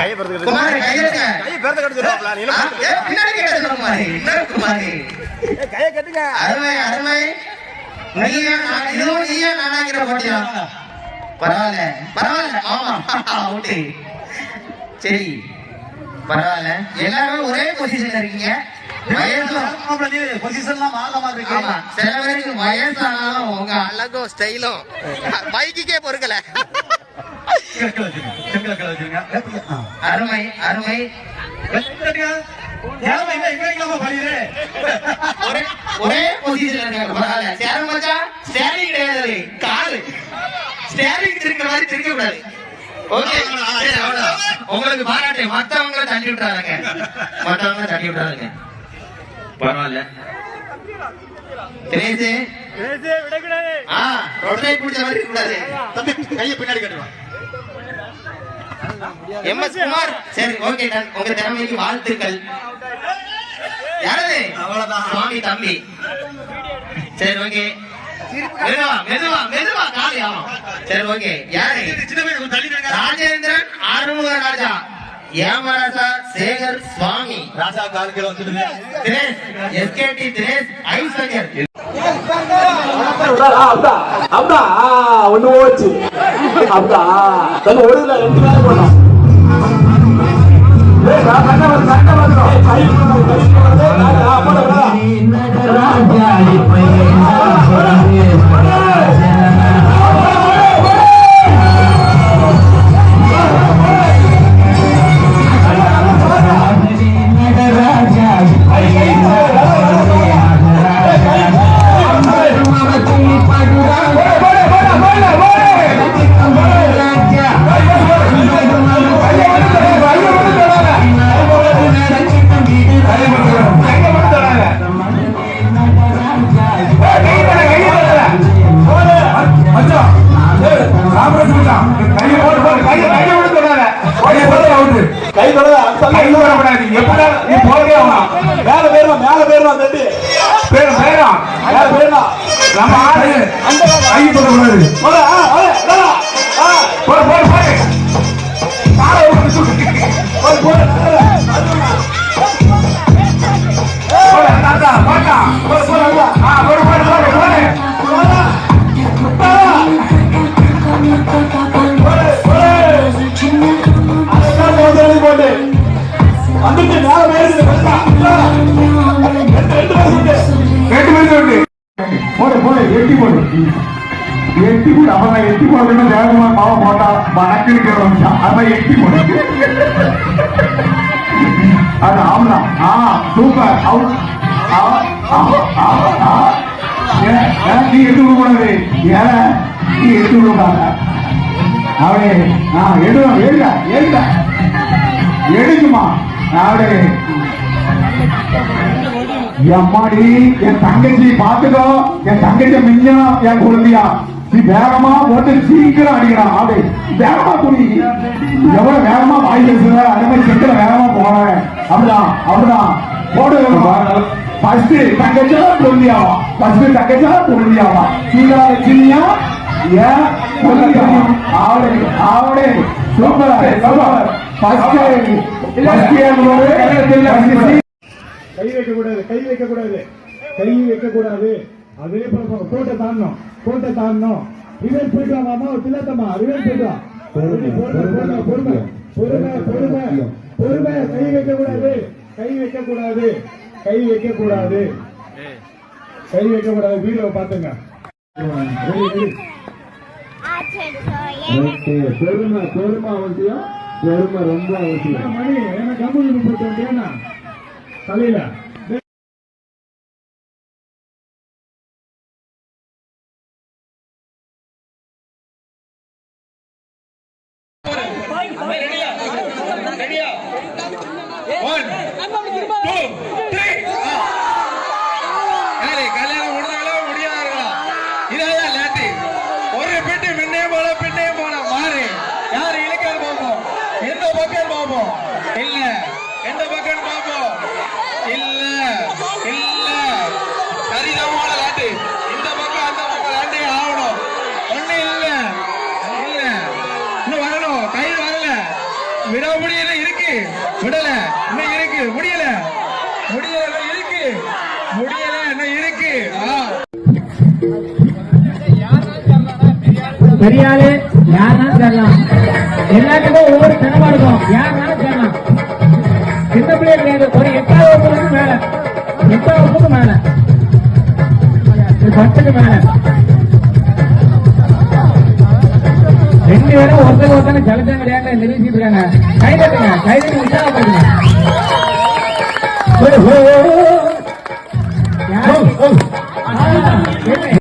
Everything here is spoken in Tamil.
கையை பெருத்து குமார் கையெடுங்க கையை பெருத்த கட்டு சொல்லுவாப்ல நீ ஆ, ஏ, பின்னாடி கேட்டது குமார். இன்னொரு குமார். கையை கட்டுங்க. அருமை அருமை. நீயா நான் இதுவும் நீயா நானாங்கிற போட்டியா? பரவாயில்ல. பரவாயில்ல. ஆமா. அவுட்டு சரி. பரவாயில்ல. எல்லாரும் ஒரே பொசிஷன்ல இருக்கீங்க. சில பேருக்கு வயசானாலும் உங்க அழகும் ஸ்டைலும் பைக்குக்கே பொறுக்கல. கிழக்கில் வச்சிருங்க கிழக்கில் வச்சிருங்க ஆ. அருமை அருமை ஒரே பரவாயில்ல சேரம் மச்சா ஸ்டேரிங் கிடையாது காலு ஸ்டேரிங் திருக்கிற மாதிரி திருக்க கூடாது. உங்களுக்கு பாராட்டு மத்தவங்கள தள்ளி விட்டுறாங்க மத்தவங்கள தள்ளி விட்டுறாங்க பரவாயில்ல தினேஷ் விடக்கூடாது ஆ ரொட்டை பிடிச்ச மாதிரி கூடாது தம்பி கையை பின்னாடி கட்டுவான் எம் எஸ் குமார். சரி ஓகே டன் உங்க திறமைக்கு வாழ்த்துக்கள். யாரு அவ்வளவுதான். சுவாமி தம்பி. சரி ஓகே. மெதுவா மெதுவா மெதுவா காலி ஆகும். சரி ஓகே. யாரு. ராஜேந்திரன் ஆறுமுக ராஜா ஏமராசா சேகர் சுவாமி ராசா கால் கிலோ வந்துடுது தினேஷ் எஸ்கேடி தினேஷ் ஒண்ணு தங்க ஒழுங்குல ரெண்டு பேரும் போனோம் ஏய், நான் வருது, சண்டை வருது. ஏய், கை கை போடுறது. மேல போயிருவா, மேல போயிருவா தட்டி. மேல போயிருவா. போடு, ஆ, ஆ, ஆ. போடு, போடு, போடு. போடு, எட்டி போடு எட்டி போடு அப்ப நான் எட்டி போடுன்னு தேவகுமார் பாவம் போட்டா வணக்கு இருக்கிறவன் அவன் எட்டி போடு அது ஆம்னா ஆ சூப்பர் அவுட் நீ எடுத்து விட கூடாது ஏன் நீ எடுத்து விட கூடாது அவளே ஆ எடுவா எழுத எழுத எடுக்குமா அவளே எம்மாடி என் தங்கச்சி பாத்துக்கோ. என் தங்கச்சி மிஞ்சம் என் குழந்தையா? நீ வேகமா போட்டு சீக்கிரம் அடிக்கிறான் ஆடு. வேகமா துணி எவ்வளவு வேகமா வாய் பேசுற? அதே மாதிரி சீக்கிரம் வேகமா போறேன் அப்படிதான் அப்படிதான். போடு. ஃபர்ஸ்ட் தங்கச்சா குழந்தையாவா ஃபர்ஸ்ட் தங்கச்சா குழந்தையாவா கீழே சின்னியா? ஏன் குழந்தையா ஆவடே ஆவடே சூப்பர். சூப்பர். ஃபர்ஸ்ட் ஃபர்ஸ்ட் ஏன் கை வைக்க கூடாது கை வைக்க கூடாது கை வைக்க கூடாது அதே போல கோட்டை தாண்டணும். கோட்டை தாண்டணும். ரிவர்ஸ் போயிட்டு அம்மா தில்லாத்தம்மா. ரிவர்ஸ் போயிட்டு பொறுமை பொறுமை பொறுமை பொறுமை. பொறுமை கை வைக்க கூடாது கை வைக்க கூடாது கை வைக்க கூடாது கை வைக்க கூடாது வீடியோ பாத்துங்க பொறுமை பொறுமை அவசியம். பொறுமை ரொம்ப அவசியம். மணி என்ன கம்பெனி போட்டு வந்தேன்னா தலையில யாரு இல்ல. எந்த பக்கம் பார்ப்போம்? இல்ல. இல்ல. சரிதமான லேட்டு. இந்த பக்கம் அந்த பக்கம் லேட்டே ஆகணும். ஒண்ணு இல்ல. இல்ல. இன்னும் வரணும். கை வரல. விடாமுடியல இருக்கு. விடல. இன்னும் இருக்கு. முடியல. முடியல இருக்கு. முடியல இன்னும் இருக்கு. ஆ. பெரிய ஆளு யாருனாலும் எல்லாத்துக்கும் ஒவ்வொரு தினமா இருக்கும். யாருன்னா கிடையாது ஒரு எட்டாவது வகுப்புக்கு மேல. எட்டாவது வகுப்புக்கு மேல. பத்துக்கு மேல. ரெண்டு பேரும் ஒருத்தர் ஒருத்தர் ஜலஜங்க விளையாட்டு நிரூபிச்சிட்டு இருக்காங்க. கை தட்டுங்க. கை தட்டி உற்சாகப்படுத்துங்க ஓ, ஓ, ஓ?